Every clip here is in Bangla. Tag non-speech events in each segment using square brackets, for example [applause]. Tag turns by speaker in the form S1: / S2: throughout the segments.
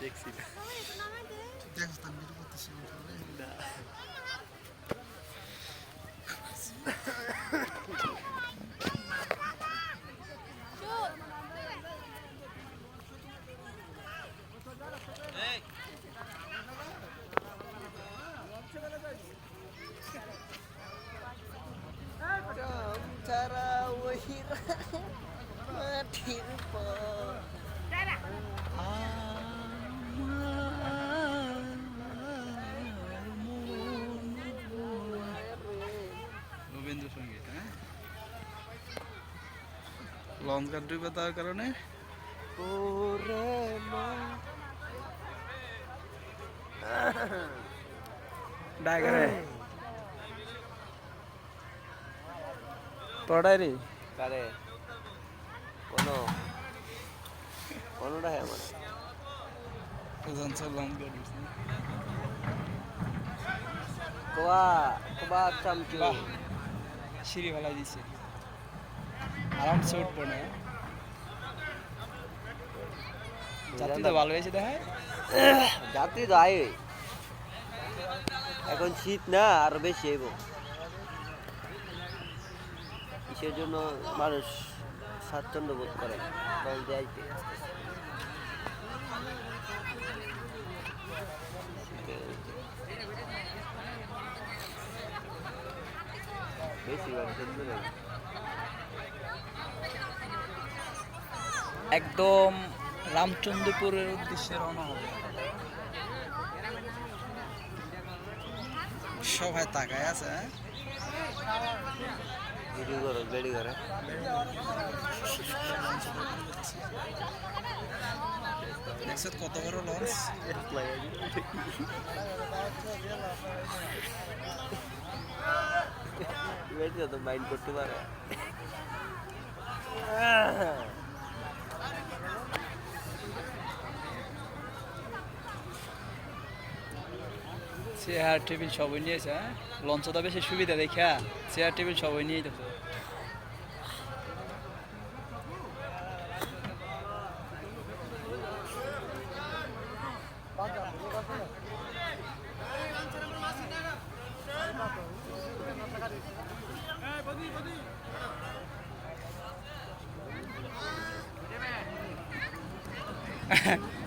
S1: দেখছি না
S2: তার ভিডিও করতেছি
S1: না।
S2: ছাড়া ওই মাটির পর
S1: রবীন্দ্রসঙ্গীত হ্যাঁ গান ডুবে দেওয়ার কারণে।
S2: ওরে মা।
S1: ডায়গারে তোড়াই রে।
S2: কারে? কোনো। কোনোটা হ্যাঁ মানে
S1: প্রধান স্যার লঞ্চ গান
S2: কোয়া কোবা চামচু।
S1: সিঁড়ি ফেলাই দিছে। আরাম চোট পড়ে যাত্রী তো ভালো হয়েছে দেখায়?
S2: যাত্রী তো আয়। এখন শীত না আরও বেশি আইব। কিসের জন্য মানুষ স্বাচ্ছন্দ্য বোধ করে? লঞ্চ যাইতে বেশি বার সুন্দর লাগে।
S1: একদম রামচন্দ্রপুরের উদ্দেশ্যে রওনা হবে। সবাই তাকায় আছে হ্যাঁ?
S2: ভিডিও করো করে।
S1: দেখছ কত বড় লঞ্চ?
S2: তো মাইন্ড করতে পারে।
S1: চেয়ার টেবিল সবই নিয়েছে হ্যাঁ? লঞ্চটা বেশি সুবিধা দেখা। চেয়ার টেবিল সবই নিয়েই তো [laughs]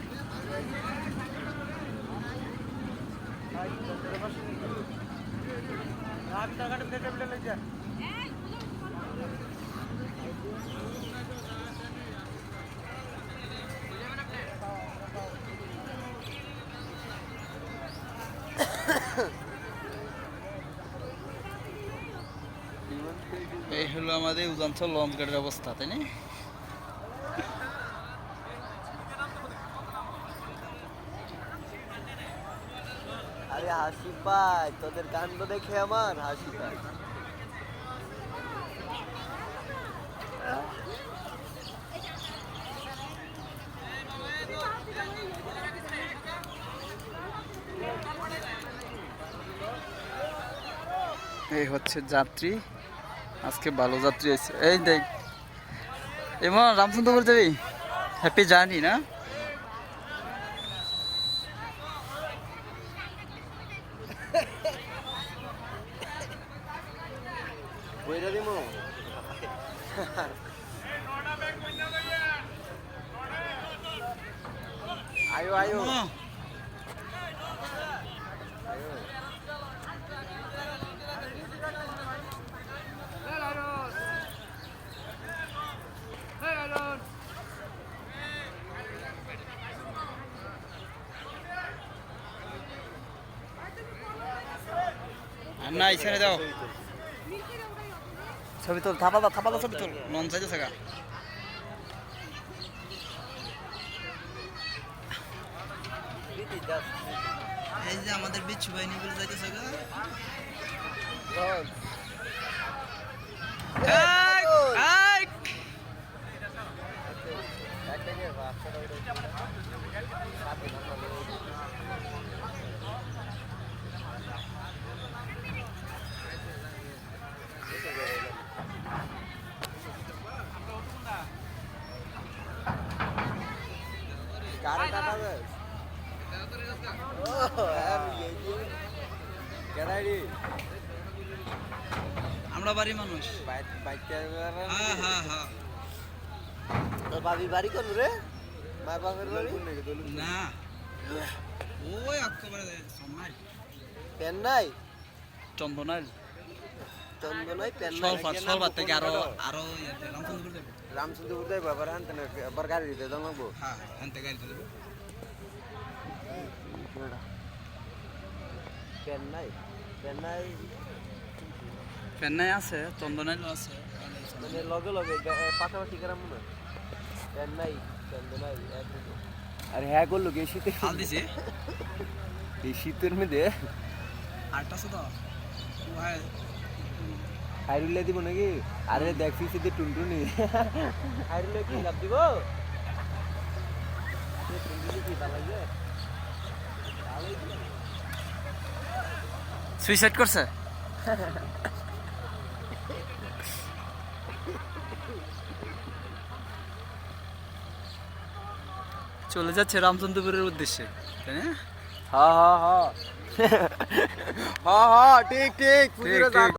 S1: এই হলো আমাদের উজানচল লঞ্চ গাড়ির অবস্থা তাই না?
S2: আরে হাসি পায়, তোদের কাণ্ড দেখে আমার হাসি পায়।
S1: এই হচ্ছে যাত্রী। আজকে ভালো যাত্রী আছে এই দেখ এমন রামচন্দ্রপুর যাবি হ্যাপি জার্নি না?
S2: বইরা দিমু? আয়ো আয়ো।
S1: না এখানে যাও ছবি তোল থাপা দাও থাপা দাও ছবি তোল। মন চাইতে থাকা এই যে আমাদের বিচ্ছু বাহিনী বলে যাইতেছে গা। আমরা বাড়ি মানুষ। হ্যাঁ হ্যাঁ হ্যাঁ।
S2: তোর বাবি বাড়ি কোন রে? মা বাপের বাড়ি?
S1: না। ওই একেবারে সন্ন্যাই
S2: পেন নাই
S1: চন্দনাইল
S2: চন্দনাই পেন নাই
S1: সলফার সলফার থেকে আরও আরও রামচন্দ্রপুর যাবে।
S2: রামচন্দ্রপুর যাই বাবার আনতে না আবার গাড়ি দিতে জানাব
S1: হ্যাঁ গাড়ি
S2: নাই পেন নাই
S1: চেন্নাই আছে চন্দনাইল আছে।
S2: মানে লগে লগে পাশাপাশি গ্রাম মনে হয়। পেন চন্দনাই আর হ্যাঁ করল কি? শীতে
S1: খাল দিছে।
S2: এই শীতের মধ্যে
S1: আটটা তো। ওহাই
S2: দিব নাকি? আরে দেখছি শীতে টুনটুনি। হাইরুল্লা কি লাভ দিব? টুনটুনি কি ভালো লাগে
S1: সুইসাইড করছে? চলে যাচ্ছে রামচন্দ্রপুরের উদ্দেশ্যে তাই না?
S2: হ্যাঁ হ্যাঁ হ্যাঁ হ্যাঁ হ্যাঁ
S1: ঠিক ঠিক।